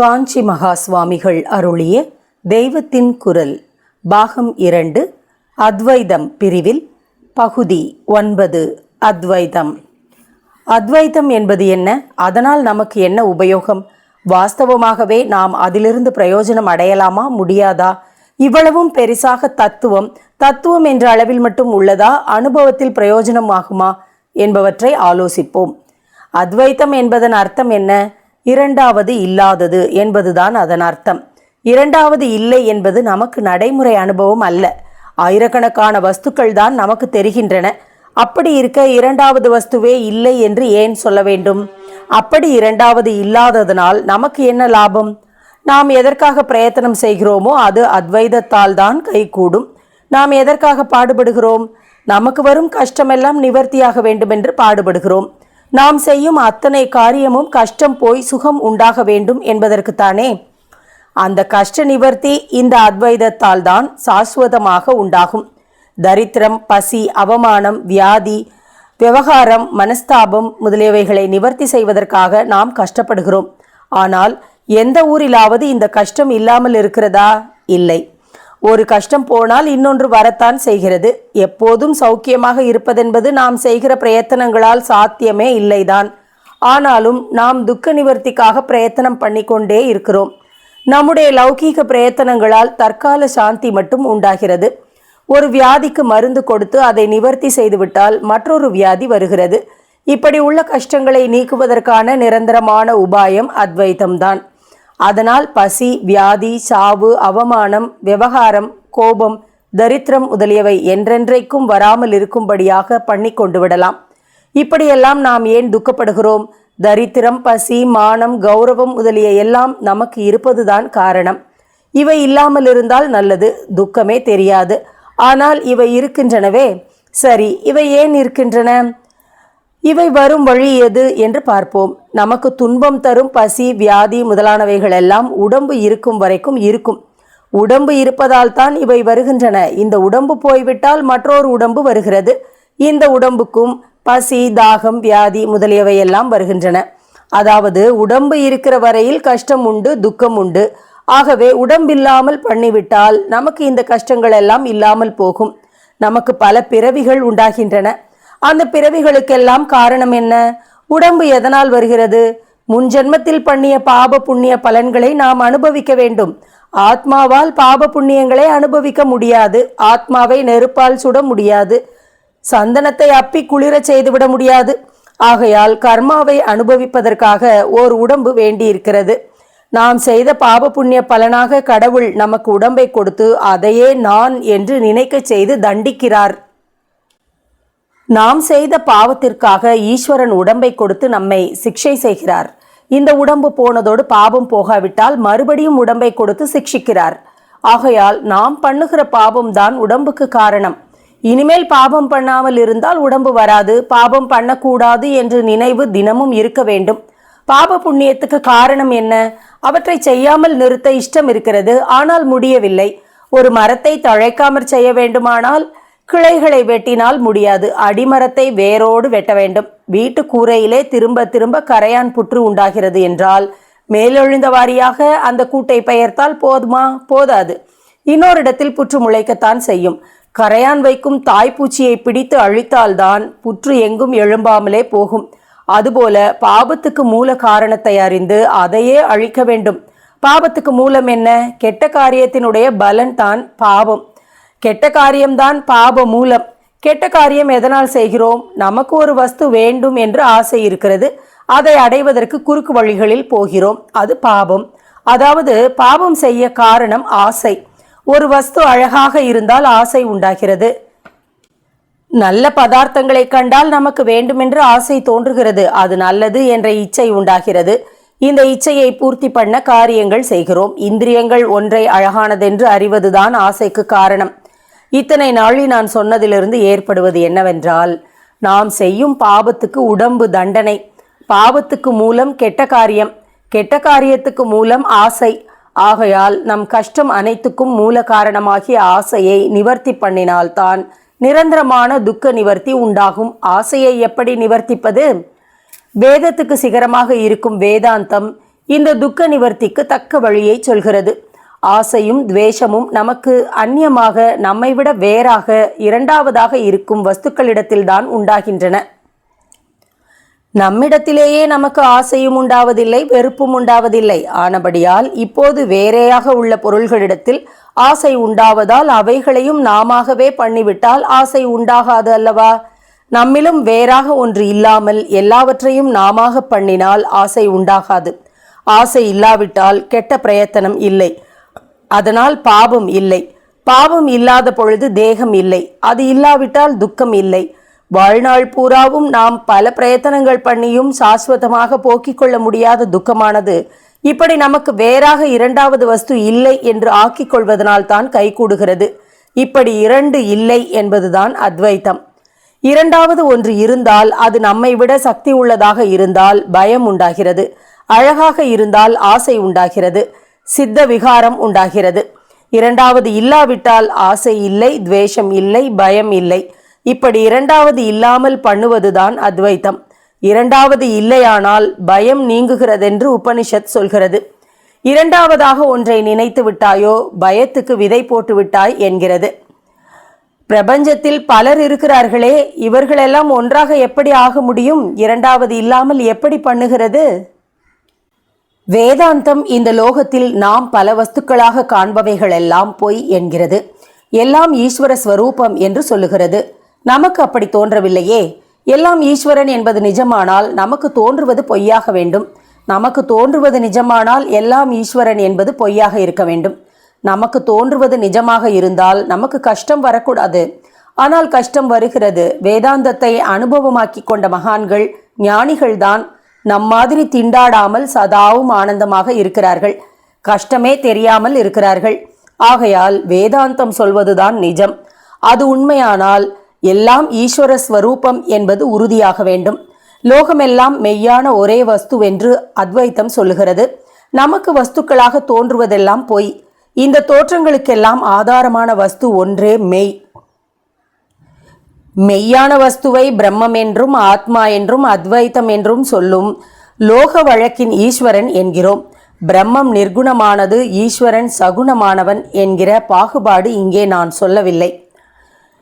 காஞ்சி மகா சுவாமிகள் அருளிய தெய்வத்தின் குரல் பாகம் இரண்டு அத்வைதம் பிரிவில் பகுதி ஒன்பது அத்வைதம். அத்வைதம் என்பது என்ன? அதனால் நமக்கு என்ன உபயோகம்? வாஸ்தவமாகவே நாம் அதிலிருந்து பிரயோஜனம் அடையலாமா? முடியாதா? இவ்வளவும் பெரிசாக தத்துவம் தத்துவம் என்ற அளவில் மட்டும் உள்ளதா? அனுபவத்தில் பிரயோஜனமாகுமா என்பவற்றை ஆலோசிப்போம். அத்வைத்தம் என்பதன் அர்த்தம் என்ன? இரண்டாவது இல்லாதது என்பதுதான் அதன் அர்த்தம். இரண்டாவது இல்லை என்பது நமக்கு நடைமுறை அனுபவம் அல்ல. ஆயிரக்கணக்கான வஸ்துக்கள் தான் நமக்கு தெரிகின்றன. அப்படி இருக்க இரண்டாவது வஸ்துவே இல்லை என்று ஏன் சொல்ல வேண்டும்? அப்படி இரண்டாவது இல்லாததனால் நமக்கு என்ன லாபம்? நாம் எதற்காக பிரயத்தனம் செய்கிறோமோ அது அத்வைதத்தால் தான் கைகூடும். நாம் எதற்காக பாடுபடுகிறோம்? நமக்கு வரும் கஷ்டமெல்லாம் நிவர்த்தியாக வேண்டுமென்று பாடுபடுகிறோம். நாம் செய்யும் அத்தனை காரியமும் கஷ்டம் போய் சுகம் உண்டாக வேண்டும் என்பதற்குத்தானே. அந்த கஷ்ட நிவர்த்தி இந்த அத்வைதத்தால் தான் சாஸ்வதமாக உண்டாகும். தரித்திரம் பசி அவமானம் வியாதி விவகாரம் மனஸ்தாபம் முதலியவைகளை நிவர்த்தி செய்வதற்காக நாம் கஷ்டப்படுகிறோம். ஆனால் எந்த ஊரிலாவது இந்த கஷ்டம் இல்லாமல் இருக்கிறதா? இல்லை. ஒரு கஷ்டம் போனால் இன்னொன்று வரத்தான் செய்கிறது. எப்போதும் சௌக்கியமாக இருப்பதென்பது நாம் செய்கிற பிரயத்தனங்களால் சாத்தியமே இல்லைதான். ஆனாலும் நாம் துக்க நிவர்த்திக்காக பிரயத்தனம் பண்ணிக்கொண்டே இருக்கிறோம். நம்முடைய லௌகீக பிரயத்தனங்களால் தற்கால சாந்தி மட்டும் உண்டாகிறது. ஒரு வியாதிக்கு மருந்து கொடுத்து அதை நிவர்த்தி செய்துவிட்டால் மற்றொரு வியாதி வருகிறது. இப்படி உள்ள கஷ்டங்களை நீக்குவதற்கான நிரந்தரமான உபாயம் அத்வைத்தம்தான். அதனால் பசி வியாதி சாவு அவமானம் விவகாரம் கோபம் தரித்திரம் முதலியவை என்றென்றைக்கும் வராமல் இருக்கும்படியாக பண்ணி கொண்டு விடலாம். இப்படியெல்லாம் நாம் ஏன் துக்கப்படுகிறோம்? தரித்திரம் பசி மானம் கௌரவம் முதலிய எல்லாம் நமக்கு இருப்பதுதான் காரணம். இவை இல்லாமல் இருந்தால் நல்லது துக்கமே தெரியாது. ஆனால் இவை இருக்கின்றனவே. சரி இவை ஏன் இருக்கின்றன? இவை வரும் வழி எது என்று பார்ப்போம். நமக்கு துன்பம் தரும் பசி வியாதி முதலானவைகள் எல்லாம் உடம்பு இருக்கும் வரைக்கும் இருக்கும். உடம்பு இருப்பதால் தான் இவை வருகின்றன. இந்த உடம்பு போய்விட்டால் மற்றொரு உடம்பு வருகிறது. இந்த உடம்புக்கும் பசி தாகம் வியாதி முதலியவை எல்லாம் வருகின்றன. அதாவது உடம்பு இருக்கிற வரையில் கஷ்டம் உண்டு துக்கம் உண்டு. ஆகவே உடம்பில்லாமல் பண்ணிவிட்டால் நமக்கு இந்த கஷ்டங்கள் எல்லாம் இல்லாமல் போகும். நமக்கு பல பிறவிகள் உண்டாகின்றன. அந்த பிறவிகளுக்கெல்லாம் காரணம் என்ன? உடம்பு எதனால் வருகிறது? முன் ஜென்மத்தில் பண்ணிய பாப புண்ணிய பலன்களை நாம் அனுபவிக்க வேண்டும். ஆத்மாவால் பாப புண்ணியங்களை அனுபவிக்க முடியாது. ஆத்மாவை நெருப்பால் சுட முடியாது. சந்தனத்தை அப்பி குளிரச் செய்துவிட முடியாது. ஆகையால் கர்மாவை அனுபவிப்பதற்காக ஓர் உடம்பு வேண்டியிருக்கிறது. நாம் செய்த பாப புண்ணிய பலனாக கடவுள் நமக்கு உடம்பை கொடுத்து அதையே நான் என்று நினைக்கச் செய்து தண்டிக்கிறார். நாம் செய்த பாவத்திற்காக ஈஸ்வரன் உடம்பை கொடுத்து நம்மை சிக்ஷை செய்கிறார். இந்த உடம்பு போனதோடு பாபம் போகாவிட்டால் மறுபடியும் உடம்பை கொடுத்து சிக்ஷிக்கிறார். ஆகையால் நாம் பண்ணுகிற பாபம் தான் உடம்புக்கு காரணம். இனிமேல் பாபம் பண்ணாமல் இருந்தால் உடம்பு வராது பாபம் பண்ணக்கூடாது என்று நினைவு தினமும் இருக்க வேண்டும். பாப புண்ணியத்துக்கு காரணம் என்ன? அவற்றை செய்யாமல் நிறுத்த இஷ்டம் இருக்கிறது ஆனால் முடியவில்லை. ஒரு மரத்தை தழைக்காமற் செய்ய வேண்டுமானால் கிளைகளை வெட்டினால் முடியாது. அடிமரத்தை வேரோடு வெட்ட வேண்டும். வீட்டு கூரையிலே திரும்ப திரும்ப கரையான் புற்று உண்டாகிறது என்றால் மேலெழுந்த வாரியாக அந்த கூட்டை பெயர்த்தால் போதுமா? போதாது. இன்னொரு இடத்தில் புற்று முளைக்கத்தான் செய்யும். கரையான் வைக்கும் தாய்ப்பூச்சியை பிடித்து அழித்தால்தான் புற்று எங்கும் எழும்பாமலே போகும். அதுபோல பாபத்துக்கு மூல காரணத்தை அறிந்து அதையே அழிக்க வேண்டும். பாபத்துக்கு மூலம் என்ன? கெட்ட காரியத்தினுடைய பலன் தான் பாவம். கெட்ட காரியம்தான் பாப மூலம் கெட்ட காரியம் எதனால் செய்கிறோம்? நமக்கு ஒரு வஸ்து வேண்டும் என்று ஆசை இருக்கிறது. அதை அடைவதற்கு குறுக்கு வழிகளில் போகிறோம். அது பாபம். அதாவது பாபம் செய்ய காரணம் ஆசை. ஒரு வஸ்து அழகாக இருந்தால் ஆசை உண்டாகிறது. நல்ல பதார்த்தங்களை கண்டால் நமக்கு வேண்டுமென்று ஆசை தோன்றுகிறது. அது நல்லது என்ற இச்சை உண்டாகிறது. இந்த இச்சையை பூர்த்தி பண்ண காரியங்கள் செய்கிறோம். இந்திரியங்கள் ஒன்றை அழகானதென்று அறிவதுதான் ஆசைக்கு காரணம். இத்தனை நாளில் நான் சொன்னதிலிருந்து ஏற்படுவது என்னவென்றால் நாம் செய்யும் பாபத்துக்கு உடம்பு தண்டனை. பாவத்துக்கு மூலம் கெட்ட காரியம் கெட்ட காரியத்துக்கு மூலம் ஆசை. ஆகையால் நம் கஷ்டம் அனைத்துக்கும் மூல காரணமாகிய ஆசையை நிவர்த்தி பண்ணினால்தான் நிரந்தரமான துக்க நிவர்த்தி உண்டாகும். ஆசையை எப்படி நிவர்த்திப்பது? வேதத்துக்கு சிகரமாக இருக்கும் வேதாந்தம் இந்த துக்க நிவர்த்திக்கு தக்க வழியை சொல்கிறது. ஆசையும் துவேஷமும் நமக்கு அந்நியமாக நம்மை விட வேறாக இரண்டாவதாக இருக்கும் வஸ்துக்களிடத்தில்தான் உண்டாகின்றன. நம்மிடத்திலேயே நமக்கு ஆசையும் உண்டாவதில்லை வெறுப்பும் உண்டாவதில்லை. ஆனபடியால் இப்போது வேறேயாக உள்ள பொருள்களிடத்தில் ஆசை உண்டாவதால் அவைகளையும் நாமாகவே பண்ணிவிட்டால் ஆசை உண்டாகாது அல்லவா? நம்மிலும் வேறாக ஒன்று இல்லாமல் எல்லாவற்றையும் நாமாக பண்ணினால் ஆசை உண்டாகாது. ஆசை இல்லாவிட்டால் கெட்ட பிரயத்தனம் இல்லை. அதனால் பாபம் இல்லை. பாவம் இல்லாத பொழுது தேகம் இல்லை. அது இல்லாவிட்டால் துக்கம் இல்லை. வாழ்நாள் பூராவும் நாம் பல பிரயத்தனங்கள் பண்ணியும் சாஸ்வதமாக போக்கிக் கொள்ள முடியாத துக்கமானது. இப்படி நமக்கு வேறாக இரண்டாவது வஸ்து இல்லை என்று ஆக்கிக் கொள்வதனால் தான் கைகூடுகிறது இப்படி இரண்டு இல்லை என்பதுதான் அத்வைத்தம். இரண்டாவது ஒன்று இருந்தால் அது நம்மை விட சக்தி உள்ளதாக இருந்தால் பயம் உண்டாகிறது. அழகாக இருந்தால் ஆசை உண்டாகிறது. சித்த விகாரம் உண்டாகிறது. இரண்டாவது இல்லாவிட்டால் ஆசை இல்லை துவேஷம் இல்லை பயம் இல்லை. இப்படி இரண்டாவது இல்லாமல் பண்ணுவதுதான் அத்வைத்தம். இரண்டாவது இல்லையானால் பயம் நீங்குகிறதென்று உபனிஷத் சொல்கிறது. இரண்டாவதாக ஒன்றை நினைத்து விட்டாயோ பயத்துக்கு விதை போட்டு விட்டாய் என்கிறது. பிரபஞ்சத்தில் பலர் இருக்கிறார்களே இவர்களெல்லாம் ஒன்றாக எப்படி ஆக முடியும்? இரண்டாவது இல்லாமல் எப்படி பண்ணுகிறது? வேதாந்தம் இந்த லோகத்தில் நாம் பல வஸ்துக்களாக காண்பவைகள் எல்லாம் பொய் என்கிறது. எல்லாம் ஈஸ்வர ஸ்வரூபம் என்று சொல்லுகிறது. நமக்கு அப்படி தோன்றவில்லையே. எல்லாம் ஈஸ்வரன் என்பது நிஜமானால் நமக்கு தோன்றுவது பொய்யாக வேண்டும். நமக்கு தோன்றுவது நிஜமானால் எல்லாம் ஈஸ்வரன் என்பது பொய்யாக இருக்க வேண்டும். நமக்கு தோன்றுவது நிஜமாக இருந்தால் நமக்கு கஷ்டம் வரக்கூடாது. ஆனால் கஷ்டம் வருகிறது. வேதாந்தத்தை அனுபவமாக்கி கொண்ட மகான்கள் ஞானிகள்தான். நம் மாதிரி திண்டாடாமல் சதாவும் ஆனந்தமாக இருக்கிறார்கள். கஷ்டமே தெரியாமல் இருக்கிறார்கள். ஆகையால் வேதாந்தம் சொல்வதுதான் நிஜம். அது உண்மையானால் எல்லாம் ஈஸ்வர ஸ்வரூபம் என்பது உறுதியாக வேண்டும். லோகமெல்லாம் மெய்யான ஒரே வஸ்துவென்று அத்வைத்தம் சொல்லுகிறது. நமக்கு வஸ்துக்களாக தோன்றுவதெல்லாம் பொய். இந்த தோற்றங்களுக்கெல்லாம் ஆதாரமான வஸ்து ஒன்றே மெய். மெய்யான வஸ்துவை பிரம்மம் என்றும் ஆத்மா என்றும் அத்வைத்தம் என்றும் சொல்லும் லோக வழக்கின் ஈஸ்வரன் என்கிறோம். பிரம்மம் நிர்குணமானது ஈஸ்வரன் சகுணமானவன் என்கிற பாகுபாடு இங்கே நான் சொல்லவில்லை.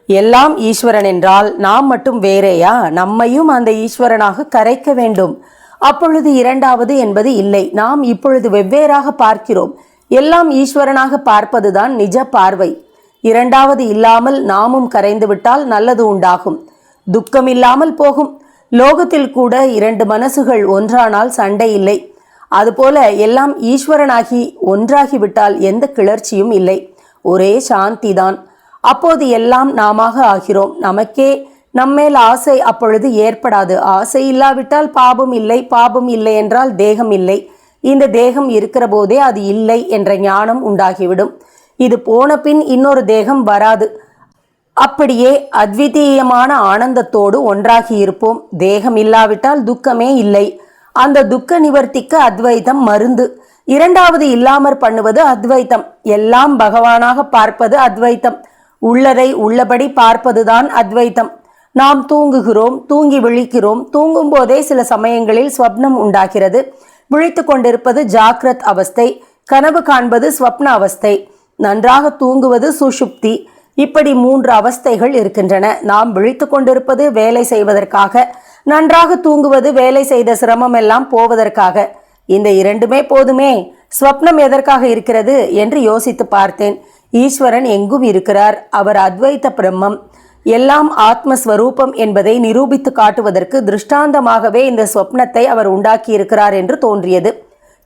எல்லாம் ஈஸ்வரன் என்றால் நாம் மட்டும் வேறேயா? நம்மையும் அந்த ஈஸ்வரனாக கரைக்க வேண்டும். அப்பொழுது இரண்டாவது என்பது இல்லை. நாம் இப்பொழுது வெவ்வேறாக பார்க்கிறோம். எல்லாம் ஈஸ்வரனாக பார்ப்பதுதான் நிஜ பார்வை. இரண்டாவது இல்லாமல் நாமும் கரைந்துவிட்டால் நல்லது உண்டாகும். துக்கம் இல்லாமல் போகும். லோகத்தில் கூட இரண்டு மனசுகள் ஒன்றானால் சண்டை இல்லை. அதுபோல எல்லாம் ஈஸ்வரனாகி ஒன்றாகிவிட்டால் எந்த கிளர்ச்சியும் இல்லை. ஒரே சாந்தி தான் அப்போது எல்லாம் நாமாக ஆகிறோம். நமக்கே நம்மேல் ஆசை அப்பொழுது ஏற்படாது. ஆசை இல்லாவிட்டால் பாபம் இல்லை பாபம் இல்லை என்றால் தேகம் இல்லை. இந்த தேகம் இருக்கிற போதே அது இல்லை என்ற ஞானம் உண்டாகிவிடும். இது போன பின் இன்னொரு தேகம் வராது. அப்படியே அத்விதீயமான ஆனந்தத்தோடு ஒன்றாகி இருப்போம் தேகம் இல்லாவிட்டால் துக்கமே இல்லை. அந்த துக்க நிவர்த்திக்கு அத்வைதம் மருந்து. இரண்டாவது இல்லாமற் பண்ணுவது அத்வைத்தம் எல்லாம் பகவானாக பார்ப்பது அத்வைத்தம் உள்ளதை உள்ளபடி பார்ப்பதுதான் அத்வைத்தம் நாம் தூங்குகிறோம் தூங்கி விழிக்கிறோம். தூங்கும் போதே சில சமயங்களில் ஸ்வப்னம் உண்டாகிறது. விழித்து கொண்டிருப்பது ஜாக்ரத் அவஸ்தை. கனவு காண்பது ஸ்வப்ன அவஸ்தை. நன்றாக தூங்குவது சுஷுப்தி இப்படி மூன்று அவஸ்தைகள் இருக்கின்றன. நாம் விழித்து கொண்டிருப்பது வேலை செய்வதற்காக நன்றாக தூங்குவது வேலை செய்த சிரமம் எல்லாம் போவதற்காக. இந்த இரண்டுமே போதுமே? ஸ்வப்னம் எதற்காக இருக்கிறது என்று யோசித்து பார்த்தேன். ஈஸ்வரன் எங்கும் இருக்கிறார். அவர் அத்வைத்த பிரம்மம். எல்லாம் ஆத்மஸ்வரூபம் என்பதை நிரூபித்து காட்டுவதற்கு திருஷ்டாந்தமாகவே இந்த ஸ்வப்னத்தை அவர் உண்டாக்கியிருக்கிறார் என்று தோன்றியது.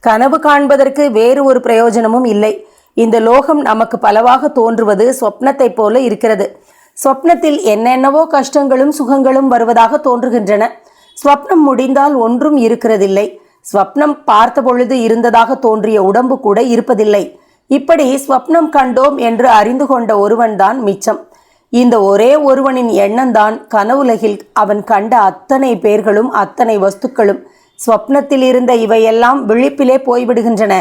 கனவு காண்பதற்கு வேறு ஒரு பிரயோஜனமும் இல்லை. இந்த லோகம் நமக்கு பலவாக தோன்றுவது சொப்னத்தை போல இருக்கிறது. சொப்னத்தில் என்னென்னவோ கஷ்டங்களும் சுகங்களும் வருவதாக தோன்றுகின்றன. ஸ்வப்னம் முடிந்தால் ஒன்றும் இருக்கிறதில்லை. ஸ்வப்னம் பார்த்த பொழுது இருந்ததாக தோன்றிய உடம்பு கூட இருப்பதில்லை. இப்படி ஸ்வப்னம் கண்டோம் என்று அறிந்து கொண்ட ஒருவன்தான் மிச்சம். இந்த ஒரே ஒருவனின் எண்ணம்தான் கனவுலகில் அவன் கண்ட அத்தனை பேர்களும் அத்தனை வஸ்துக்களும். ஸ்வப்னத்தில் இருந்த இவையெல்லாம் விழிப்பிலே போய்விடுகின்றன.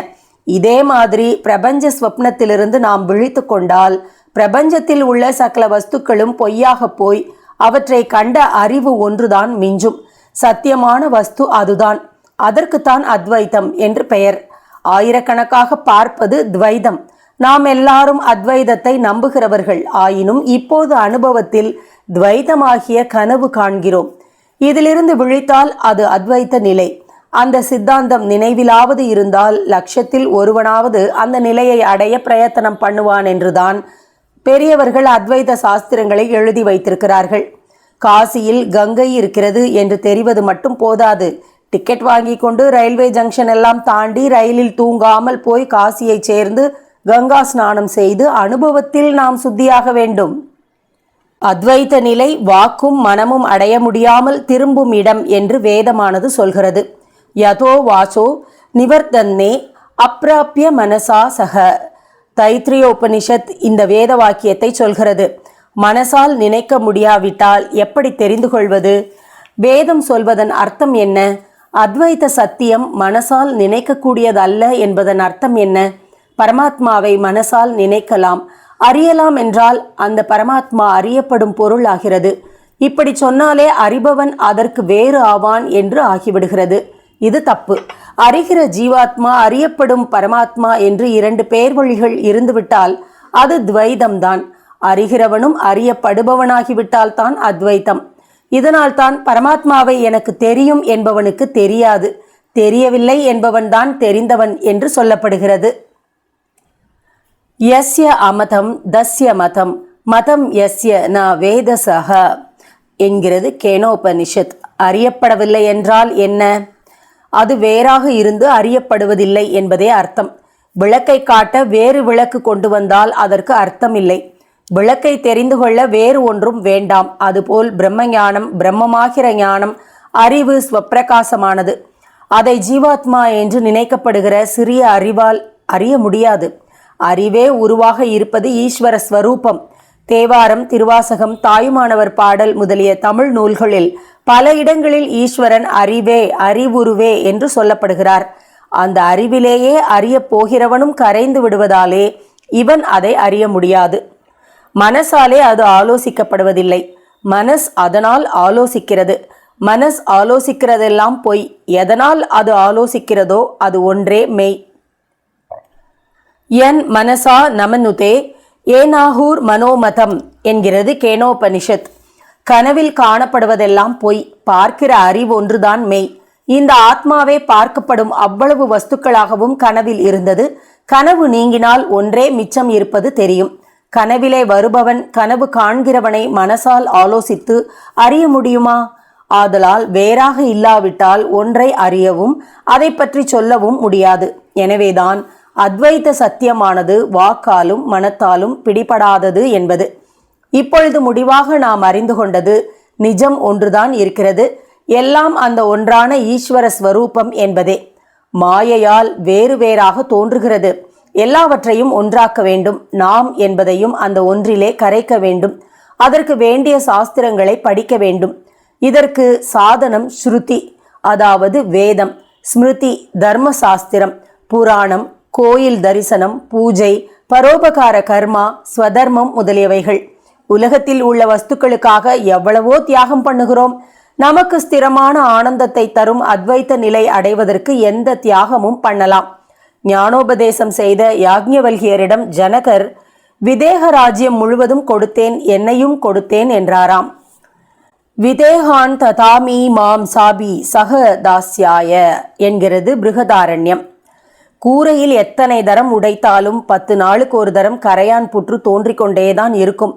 இதே மாதிரி பிரபஞ்ச ஸ்வப்னத்திலிருந்து நாம் விழித்து கொண்டால் பிரபஞ்சத்தில் உள்ள சகல வஸ்துக்களும் பொய்யாக போய் அவற்றை கண்ட அறிவு ஒன்றுதான் மிஞ்சும். சத்தியமான வஸ்து அதுதான். அதற்குத்தான் அத்வைதம் என்று பெயர். ஆயிரக்கணக்காக பார்ப்பது துவைதம். நாம் எல்லாரும் அத்வைதத்தை நம்புகிறவர்கள் ஆயினும் இப்போது அனுபவத்தில் துவைதமாகிய கனவு காண்கிறோம். இதிலிருந்து விழித்தால் அது அத்வைத்த நிலை. அந்த சித்தாந்தம் நினைவிலாவது இருந்தால் லட்சத்தில் ஒருவனாவது அந்த நிலையை அடைய பிரயத்தனம் பண்ணுவான் என்றுதான் பெரியவர்கள் அத்வைத சாஸ்திரங்களை எழுதி வைத்திருக்கிறார்கள். காசியில் கங்கை இருக்கிறது என்று தெரிவது மட்டும் போதாது. டிக்கெட் வாங்கி கொண்டு ரயில்வே ஜங்ஷன் எல்லாம் தாண்டி ரயிலில் தூங்காமல் போய் காசியை சேர்ந்து கங்கா ஸ்நானம் செய்து அனுபவத்தில் நாம் சுத்தியாக வேண்டும். அத்வைத்த நிலை வாக்கும் மனமும் அடைய முடியாமல் திரும்பும் இடம் என்று வேதமானது சொல்கிறது. யதோ வாசோ நிவர்த்தன்னே அப்பிராப்பிய மனசா சக. தைத்திரியோபனிஷத் இந்த வேத வாக்கியத்தை சொல்கிறது. மனசால் நினைக்க முடியாவிட்டால் எப்படி தெரிந்து கொள்வது? வேதம் சொல்வதன் அர்த்தம் என்ன? அத்வைத சத்தியம் மனசால் நினைக்கக்கூடியதல்ல என்பதன் அர்த்தம் என்ன? பரமாத்மாவை மனசால் நினைக்கலாம். அறியலாம் என்றால் அந்த பரமாத்மா அறியப்படும் பொருள் ஆகிறது. இப்படி சொன்னாலே அறிபவன் அதற்கு வேறு ஆவான் என்று ஆகிவிடுகிறது. இது தப்பு. அறிகிற ஜீவாத்மா அறியப்படும் பரமாத்மா என்று இரண்டு பேர் வழிகள் இருந்துவிட்டால் அது துவைதம்தான். அறிகிறவனும் அறியப்படுபவனாகிவிட்டால் தான் அத்வைத்தம். இதனால் தான் பரமாத்மாவை எனக்கு தெரியும் என்பவனுக்கு தெரியாது. தெரியவில்லை என்பவன்தான் தெரிந்தவன் என்று சொல்லப்படுகிறது. யஸ்ய அமதம் தஸ்ய மதம். மதம் யஸ்ய ந வேதசக என்கிறது கேனோபனிஷத். அறியப்படவில்லை என்றால் என்ன? அது வேறாக இருந்து அறியப்படுவதில்லை என்பதே அர்த்தம். விளக்கை காட்ட வேறு விளக்கு கொண்டு வந்தால் அதற்கு அர்த்தமில்லை. விளக்கை தெரிந்து கொள்ள வேறு ஒன்றும் வேண்டாம். அதுபோல் பிரம்ம ஞானம் பிரம்மமாகிற ஞானம் அறிவு ஸ்வப்பிரகாசமானது. அதை ஜீவாத்மா என்று நினைக்கப்படுகிற சிறிய அறிவால் அறிய முடியாது. அறிவே உருவாக இருப்பது ஈஸ்வர ஸ்வரூபம். தேவாரம் திருவாசகம் தாயுமானவர் பாடல் முதலிய தமிழ் நூல்களில் பல இடங்களில் ஈஸ்வரன் அறிவே அறிவுருவே என்று சொல்லப்படுகிறார். அந்த அறிவிலேயே அறியப் போகிறவனும் கரைந்து விடுவதாலே இவன் அதை அறிய முடியாது. மனசாலே அது ஆலோசிக்கப்படுவதில்லை. மனஸ் அதனால் ஆலோசிக்கிறது. மனஸ் ஆலோசிக்கிறதெல்லாம் பொய். எதனால் அது ஆலோசிக்கிறதோ அது ஒன்றே மெய். என் மனசா நமனுதே ஏனாகூர் மனோமதம் என்கிறது கேனோபனிஷத். கனவில் காணப்படுவதெல்லாம் பொய். பார்க்கிற அறிவு ஒன்றுதான் மெய். இந்த ஆத்மாவே பார்க்கப்படும் அவ்வளவு வஸ்துக்களாகவும் கனவில் இருந்தது. கனவு நீங்கினால் ஒன்றே மிச்சம் இருப்பது தெரியும். கனவிலே வருபவன் கனவு காண்கிறவனை மனசால் ஆலோசித்து அறிய முடியுமா? ஆதலால் வேறாக இல்லாவிட்டால் ஒன்றை அறியவும் அதை பற்றி சொல்லவும் முடியாது. எனவேதான் அத்வைத சத்தியமானது வாக்காலும் மனத்தாலும் பிடிபடாதது என்பது. இப்பொழுது முடிவாக நாம் அறிந்து கொண்டது நிஜம் ஒன்றுதான் இருக்கிறது. எல்லாம் அந்த ஒன்றான ஈஸ்வர ஸ்வரூபம் என்பதே. மாயையால் வேறு வேறாக தோன்றுகிறது. எல்லாவற்றையும் ஒன்றாக்க வேண்டும். நாம் என்பதையும் அந்த ஒன்றிலே கரைக்க வேண்டும். அதற்கு வேண்டிய சாஸ்திரங்களை படிக்க வேண்டும். இதற்கு சாதனம் ஸ்ருதி அதாவது வேதம் ஸ்மிருதி தர்ம சாஸ்திரம் புராணம் கோயில் தரிசனம் பூஜை பரோபகார கர்மா ஸ்வதர்மம் முதலியவைகள். உலகத்தில் உள்ள வஸ்துக்களுக்காக எவ்வளவோ தியாகம் பண்ணுகிறோம். நமக்கு ஸ்திரமான ஆனந்தத்தை தரும் அத்வைத்த நிலை அடைவதற்கு எந்த தியாகமும் பண்ணலாம். ஞானோபதேசம் செய்த யாக்ஞவல்கியரிடம் ஜனகர் விதேக ராஜ்யம் முழுவதும் கொடுத்தேன் என்னையும் கொடுத்தேன் என்றாராம். விதேகான் ததாமி மாம் சாபி சக தாஸ்யாய என்கிறது பிருகதாரண்யம். கூரையில் எத்தனை தரம் உடைத்தாலும் பத்து நாளுக்கு ஒரு தரம் கரையான் புற்று தோன்றிக்கொண்டேதான் இருக்கும்.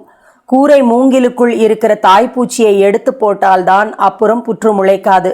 கூரை மூங்கிலுக்குள் இருக்கிற தாய்ப்பூச்சியை எடுத்து போட்டால்தான் அப்புறம் புற்று முளைக்காது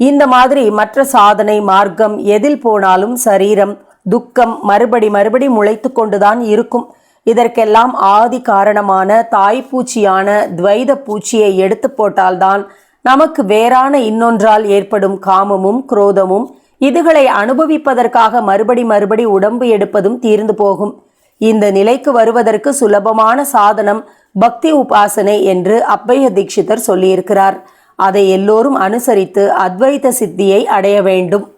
இந்த மாதிரி மற்ற சாதனை மார்க்கம் எதில் போனாலும் சரீரம் துக்கம் மறுபடி மறுபடி முளைத்து கொண்டுதான் இருக்கும். இதற்கெல்லாம் ஆதி காரணமான தாய்ப்பூச்சியான துவைத பூச்சியை எடுத்து போட்டால்தான் நமக்கு வேறான இன்னொன்றால் ஏற்படும் காமமும் குரோதமும் இதுகளை அனுபவிப்பதற்காக மறுபடி மறுபடி உடம்பு எடுப்பதும் தீர்ந்து போகும். இந்த நிலைக்கு வருவதற்கு சுலபமான சாதனம் பக்தி உபாசனை என்று அப்பைய தீட்சிதர் சொல்லியிருக்கிறார். அதை எல்லோரும் அனுசரித்து அத்வைத சித்தியை அடைய வேண்டும்.